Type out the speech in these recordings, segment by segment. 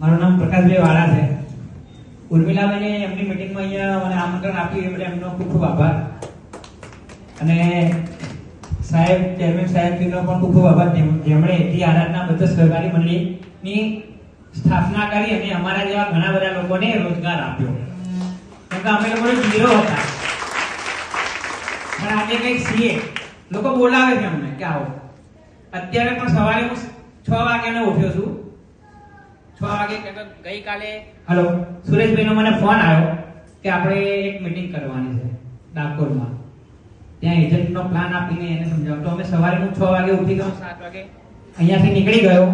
મારું નામ પ્રકાશભાઈ વાળા છે. ઉર્મિલાબેને એમની મિટિંગમાં અહીંયા મને આમંત્રણ આપ્યું, એ બદલ એમનો ખૂબ ખૂબ આભાર. અને સાહેબ, ચેરમેન સાહેબનો પણ ખૂબ ખૂબ આભાર. જેમ- જેમણે એટલી આરાધના બધા સહકારી મંડળીની સ્થાપના કરી અને અમારા જેવા ઘણા બધા લોકોને રોજગાર આપ્યો. કેમ કે અમે લોકો ઝીરો હતા. પણ આજે કંઈક છીએ. લોકો બોલાવે છે અમને કે આવો. અત્યારે પણ સવારે હું છ વાગ્યાનો ઉઠ્યો છું. છ વાગે કે ગઈકાલે હલો સુરેશભાઈનો મને ફોન આવ્યો કે આપણે એક મીટિંગ કરવાની છે ડાકોરમાં. ત્યાં એજન્ટનો પ્લાન આપીને એને સમજાવ તો અમે સવારે હું છ વાગે ઉઠી ગયો. સાત વાગે. અહીંયાથી નીકળી ગયો.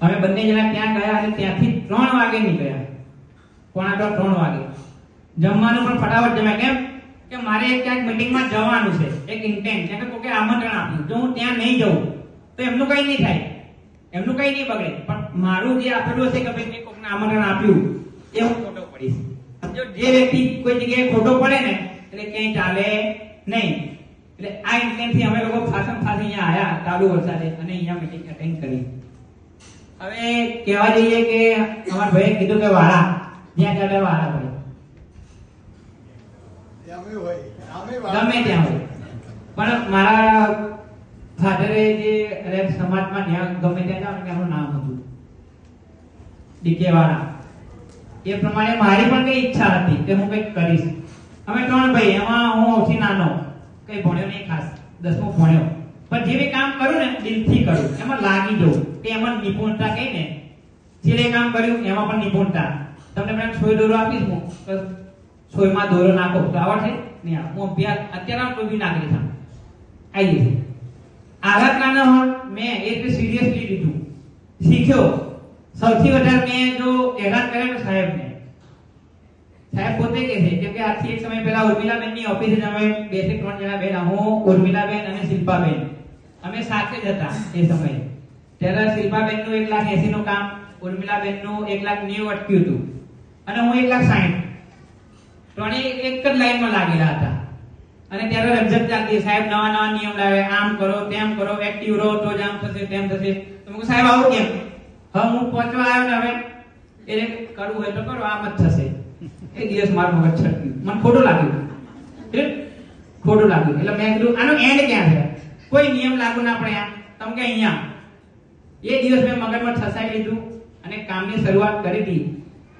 અમે બંને જણા ત્યાં ગયા અને ત્યાંથી ત્રણ વાગે નીકળ્યા. પોણા તો ત્રણ વાગે. જમવાનું પણ ફટાફટ જમ્યા. કેમ? કે મારે એક ક્યાંક મીટિંગમાં જવાનું છે એક ઇન્ટેન્ટ કે કોકે આમંત્રણ આપ્યું. જો હું ત્યાં નહીં જઉં તો એમનું કંઈ નહીં થાય. એમનું કઈ નહીં બગડે. પણ મારું જે આપેલું હશે કે ભાઈ મેં કોકને આમંત્રણ આપ્યું એ હું ખોટો પડીશ. જો જે વ્યક્તિ કોઈ જગ્યાએ ખોટો પડે ને એટલે ક્યાંય ચાલે નહીં. એટલે આ ઇન્ટેન્ટથી અમે લોકો ફાસમ ફાસી અહીંયા આવ્યા ચાલુ વરસાદે અને અહીંયા મીટિંગ અટેન્ડ કરી. હવે કહેવા જઈએ કે અમારા ભાઈએ કીધું કે વાળા જ્યાં ચાલે વાળા ભાઈ. ગમે ત્યાં હોય. પણ મારા ફાધરે જે રેપ સમાજમાં ત્યાં ગમે ત્યાં જાવ એમનું નામ હતું. ડીકે વાળા એ પ્રમાણે મારી પણ કઈ ઈચ્છા હતી કે હું કંઈક કરીશ. અમે ત્રણ ભાઈ, એમાં હું સૌથી નાનો. કઈ ભણ્યો નહીં ખાસ. દસમું ભણ્યો. પણ જે બી કામ કરું ને દિલથી કરું. એમાં લાગી જવું કે એમાં નિપુણતા કઈ ને. જે કામ કર્યું એમાં પણ નિપુણતા. તમને મેં છોય દોરો આપીશ હું. છોયમાં દોરો નાખો. તો આવડશે? નહીં હું અભ્યાસ, અત્યારે આમ કોઈ બી નાખી છું આવી જશે આરાધનાનો મેં એટલે સિરિયસલી લીધું. શીખ્યો. સૌથી વધારે મેં જો હેરાન કર્યા સાહેબને. સાહેબ પોતે કહે છે, કેમ કે આજથી એક સમય પહેલા ઉર્મિલાબેનની ઓફિસે અમે બેથી ત્રણ જણા બેન, હું, ઉર્મિલાબેન અને શિલ્પાબેન. અમે સાથે જ હતા એ સમયે. ત્યારે શિલ્પાબેનનું એક લાખ એસી નું કામ ઉર્મિલાબેનનું એક લાખ નેવું અટક્યું હતું. અને હું એક લાખ સાહીઠ. ત્રણેય એક જ લાઈનમાં લાગેલા હતા. અને ત્યારે રમઝટ ચાલતી સાહેબ નવા નવા નિયમ લાવે. આમ કરો, તેમ કરો એક્ટિવ રહો, તો જ થશે, તેમ થશે. તો મેં સાહેબ, આવું કેમ? હવે હું પહોંચવા આવ્યો ને હવે. એને કરવું હોય તો કરો, આમ જ થશે. એ દિવસ મારું મગજ છટક્યું. મને ખોટું લાગ્યું. ખોટું લાગ્યું. એટલે મેં કીધું, આનો એન્ડ ક્યાં છે? કોઈ નિયમ લાગુ ના પડે તમે કે અહીંયા? એ દિવસ મેં મગજમાં ઠસાઈ લીધું અને કામની શરૂઆત કરી હતી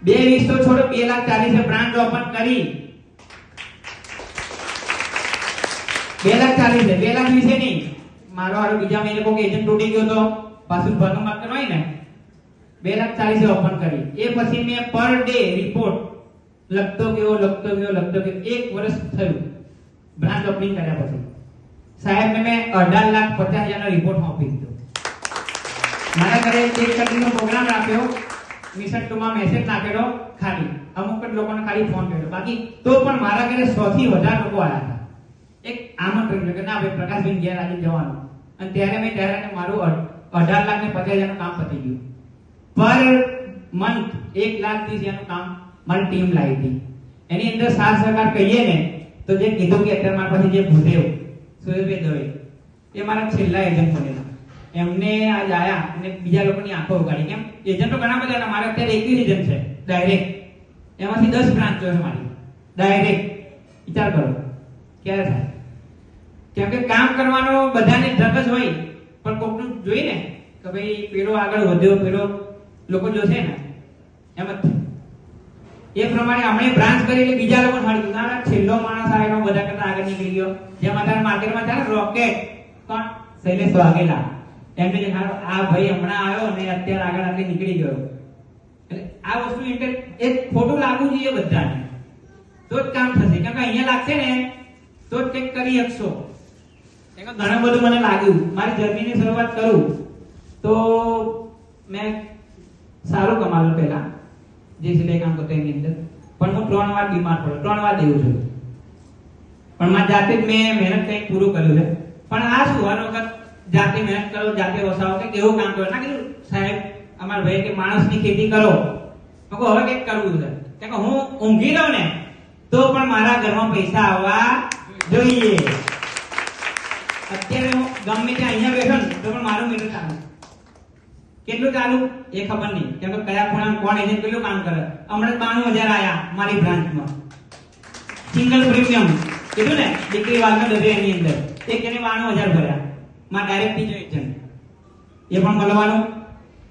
બે વીસ છોડો, બે લાખ ચાલીસે બ્રાન્ચ ઓપન કરી. બે લાખ ચાલીસ છે બે લાખ વીસે નહીં. મારો હારો બીજા મહિને કોઈ એજન્ટ તૂટી ગયો તો પાછું ભરનું માત્ર હોય ને. બે લાખ ચાલીસે ઓપન કરી. એ પછી મેં પર ડે રિપોર્ટ લખતો ગયો લખતો ગયો લખતો ગયો. એક વર્ષ થયું. બ્રાન્ચ ઓપનિંગ કર્યા પછી. સાહેબને મેં અઢાર લાખ પચાસ હજારનો રિપોર્ટ આપી દીધો. મારા ઘરે એક કટીનો પ્રોગ્રામ રાખ્યો. મિશન ટુમાં મેસેજ નાખેલો ખાલી. અમુક જ લોકોને ખાલી ફોન કર્યો. બાકી તો પણ મારા ઘરે 100 થી વધારે લોકો આવ્યા હતા. એક આમંત્રણ છે કે ના ભાઈ, પ્રકાશભાઈ ઘેર આજે જવાનું. અને ત્યારે મેં ત્યારે મારું અઢાર લાખ ને પચાસ હજારનું કામ પતી ગયું. પર મંથ એક લાખ ત્રીસ હજારનું કામ મારી ટીમ લાવી હતી. એની અંદર સાથ સહકાર કહીએ ને, તો જે કીધું કે અત્યારે મારા પાસે જે ભૂદેવ સુરેશભાઈ દવે, એ મારા છેલ્લા એજન્ટ બનેલા. એમને આજ આયા અને બીજા લોકોની આંખો ઉગાડી. કેમ? એજન્ટો ઘણા બધા મારે અત્યારે એકવીસ એજન્ટ છે. ડાયરેક્ટ એમાંથી દસ બ્રાન્ચો છે મારી. ડાયરેક્ટ વિચાર કરો. ક્યારે થાય? કેમ કે કામ કરવાનો બધાને ધક જ હોય, પણ કોકનું જોઈ ને, કે ભાઈ પેલો આગળ વધ્યો, પેલો લોકો જોશે ને, એમ જ એ પ્રમાણે આપણે બ્રાન્ચ કરી એટલે બીજા લોકો ગયું. ના છેલ્લો માણસ આવેલો, બધા કરતા આગળ નીકળી ગયો. જેમ અત્યારે માર્કેટમાં ત્યારે રોકેટ. કોણ? શૈલેષ વાઘેલા. એમને કે આ ભાઈ હમણાં આવ્યો અને અત્યારે આગળ આગળ નીકળી ગયો. એટલે આ વસ્તુ ઇન્ટર એ ખોટું લાગવું જોઈએ બધાને. તો જ કામ થશે. કેમ કે અહીંયા લાગશે ને, તો જ કંઈક કરી શકશો. ઘણું બધું મને લાગ્યું. મારી જર્નીની શરૂઆત કરું તો મેં સારું કમાયું પહેલા, જે સિલાઈ કામ કરતો એની અંદર. પણ હું ત્રણ વાર બીમાર પડ્યો. ત્રણ વાર દેવું છું પણ મારી જાતે જ મેં મહેનત કંઈક પૂરું કર્યું છે. પણ આ શું? હર વખત જાતે મહેનત કરો, જાતે વસાવો કે કેવું કામ કરો. ના કીધું, સાહેબ, અમારા ભાઈ કે માણસની ખેતી કરો. મેં કહું હવે કંઈક કરવું છે. કે હું ઊંઘી લઉં ને, તો પણ મારા ઘરમાં પૈસા આવવા જોઈએ. અત્યારે હું ગમે ત્યાં અહીંયા બેઠો ને, તો પણ મારું મીટર ચાલુ. કેટલું ચાલુ? એ ખબર નહીં. કેમ કે કયા ખૂણા કોણ એજન્ટ કેટલું કામ કરે? હમણાં બાણું હજાર આવ્યા મારી બ્રાન્ચમાં. સિંગલ પ્રીમિયમ કીધું ને, દીકરી વાળનો ડબે એની અંદર. એક એને બાણું હજાર ભર્યા. માં ડાયરેક્ટ બીજો એજન્ટ એ પણ મળવાનું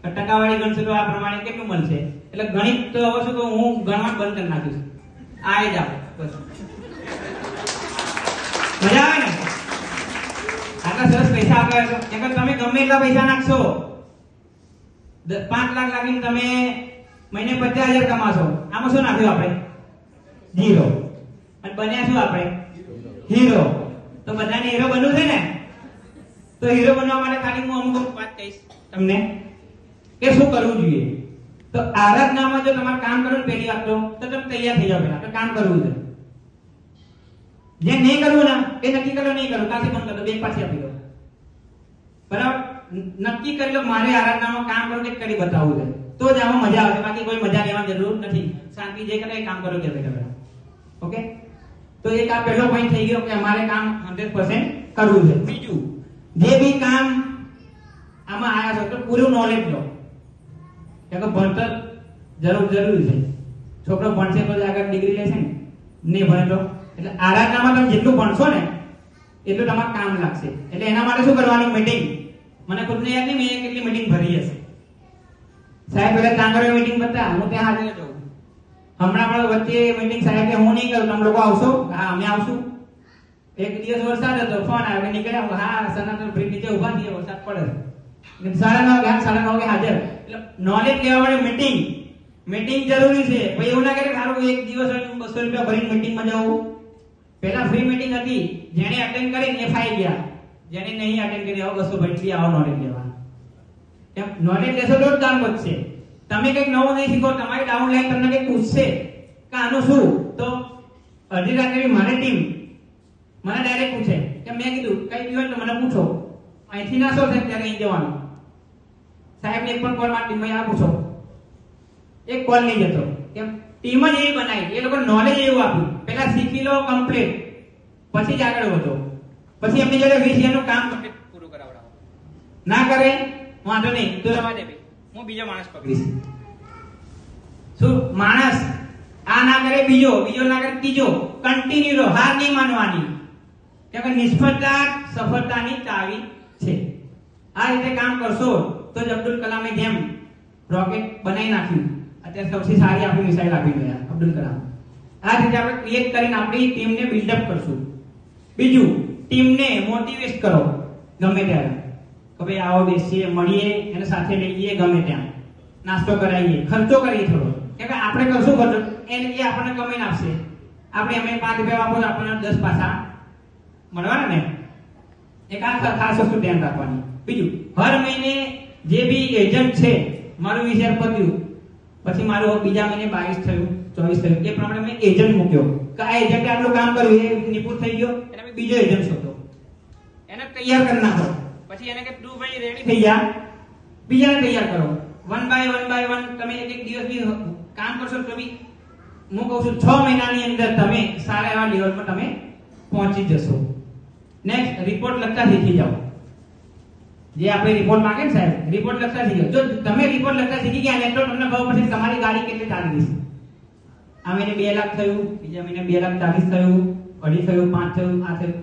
ટકાવાળી ગણશે તો આ પ્રમાણે કેટલું મળશે? એટલે ગણિત તો હવે શું તો હું ગણવા બંધ કરી નાખીશ. આ જ આપ બસ. મજા આવે ને? આટલા સરસ પૈસા આપ્યા છો. કે તમે ગમે એટલા પૈસા નાખશો. પાંચ લાખ લાગીને તમે મહિને પચાસ હજાર કમાશો. આમાં શું નાખ્યું આપણે? હીરો. અને બન્યા શું આપણે? હીરો. તો બધાને હીરો બનવું છે ને? તો હીરો બનવા માટે ખાલી હું અમુક અમુક વાત કહીશ તમને કે શું કરવું જોઈએ? તો આરાધનામાં જો તમારે કામ કરવું પહેલી વાત તો તમે તૈયાર થઈ જાવ પહેલા, તો કામ કરવું છે. જે નહીં કરવું ના, એ નક્કી કરો, નહીં કરો, કાંથી બંધ કરો? બે પાછી આપી દો. બરાબર? નક્કી કરી લો મારે આરાધનામાં કામ કરો કે કરી બતાવવું છે. તો જ આમાં મજા આવશે બાકી કોઈ મજા લેવાની જરૂર નથી. શાંતિ જે કરે કામ કરો કે તમે ઓકે? તો એક આ પહેલો પોઈન્ટ થઈ ગયો કે અમારે કામ 100% કરવું છે. બીજું, જે બી કામ આમાં આયા છો, તો પૂરું નોલેજ લો. કે ભણતર જરૂર જરૂરી છે. છોકરો ભણશે તો જ આગળ ડિગ્રી લેશે ને. નહીં ભણે તો. એટલે આરાધનામાં તમે જેટલું ભણશો ને એટલું તમારે કામ લાગશે. એટલે એના માટે શું કરવાનું મીટિંગ મને ખુદને યાદ નહીં મેં કેટલી મીટિંગ ભરી હશે. સાહેબ પેલા તાંગડીઓ મીટિંગ બતા હું ત્યાં હાજર છું. હમણાં પણ વચ્ચે મીટિંગ સાહેબ હું નહીં કરું તમે લોકો આવશો? હા અમે આવશું. એક દિવસ વરસાદ હતો ફોન આવે નીકળ્યા હું, સનાતન બ્રિજ નીચે ઊભા થઈએ વરસાદ પડે સાડા નવ વાગે, સાડા નવ વાગે હાજર. એટલે નોલેજ લેવા માટે મીટિંગ મીટિંગ જરૂરી છે. પછી એવું ના કરે સારું એક દિવસ બસો રૂપિયા ભરીને મીટિંગમાં જવું પહેલા ફ્રી મીટિંગ હતી, જેણે અટેન્ડ કરી એ ફાઈ ગયા. જેણે નહીં અટેન્ડ કરી આવો બસો ભરી આવો નોલેજ લેવા. નોલેજ લેશો તો જ કામ વધશે. તમે કંઈક નવું નહીં શીખો, તમારી ડાઉન લાઈન તમને કંઈક પૂછશે. કે આનું શું? તો અડધી રાત્રે મારી ટીમ મને ડાયરેક્ટ પૂછે. કે મેં કીધું, કઈ બી હોય તો મને પૂછો. અહીંથી ના શો થાય ત્યારે અહીં જવાનું. સાહેબ એક પણ કોલ મારી ટીમમાં આ પૂછો. એક કોલ નહીં જતો. કેમ? ટીમ જ એવી બનાવી. એ લોકો નોલેજ એવું આપ્યું. પહેલા શીખી લો કમ્પ્લીટ પછી જ આગળ વધો. પછી એમની જોડે વીસનું કામ complete પૂરું કરાવડાવો. ના કરે વાંધો નહીં. તો રવા દે ભાઈ. હું બીજો માણસ પકડીશ. શું? માણસ. આ ના કરે બીજો. બીજો ના કરે ત્રીજો. કન્ટિન્યુ રહો. હાર નહીં માનવાની. કેમ કે નિષ્ફળતા સફળતાની ચાવી છે. આ રીતે કામ કરશો તો જ અબ્દુલ કલામે જેમ રોકેટ બનાવી નાખ્યું. અત્યારે સૌથી સારી આપણી મિસાઇલ આપી ગયા અબ્દુલ કલામ. આ રીતે આપણે ક્રિએટ કરીને આપણી ટીમને બિલ્ડઅપ કરશું. બીજું ટીમને મોટિવેટ કરો ગમે ત્યારે. કે ભાઈ આવો બેસીએ, મળીએ, એને સાથે લઈએ ગમે ત્યાં. નાસ્તો કરાવીએ, ખર્ચો કરીએ થોડો. કે આપણે કરશું ખર્ચો? એને એ આપણને કમાઈને આપશે. આપણે એમને પાંચ રૂપિયા વાપરો આપણને દસ પાછા મળવાના ને? એક આ ખાસ વસ્તુ ધ્યાન રાખવાની. બીજું, હર મહિને જે બી એજન્ટ છે, મારું વિચાર પત્યું પછી મારું બીજા મહિને બાવીસ થયું, ચોવીસ થયું. એ પ્રમાણે મેં એજન્ટ મૂક્યો. કે આ એજન્ટે આટલું કામ કર્યું, એ નિપુણ થઈ ગયો. એટલે મેં બીજો એજન્ટ શોધ્યો. એને તૈયાર કરી નાખો. પછી એને કે, તું ભાઈ રેડી થઈ જા. બીજાને તૈયાર કરો. One by one by one તમે એક એક દિવસ બી કામ કરશો તો બી હું કહું છું, છ મહિનાની અંદર તમે સારા એવા લેવલમાં તમે પહોંચી જશો. નેક્સ્ટ રિપોર્ટ લખતા શીખી જાઓ. જે આપણે રિપોર્ટ માંગે ને સાહેબ રિપોર્ટ લખતા શીખ્યો જો તમે રિપોર્ટ લખતા શીખી ગયા ને તમને ખબર પડશે તમારી ગાડી કેટલી ચાલી છે. આ મહિને બે લાખ થયું, બીજા મહિને બે લાખ ચાલીસ થયું, અઢી થયું, પાંચ થયું, આ થયું.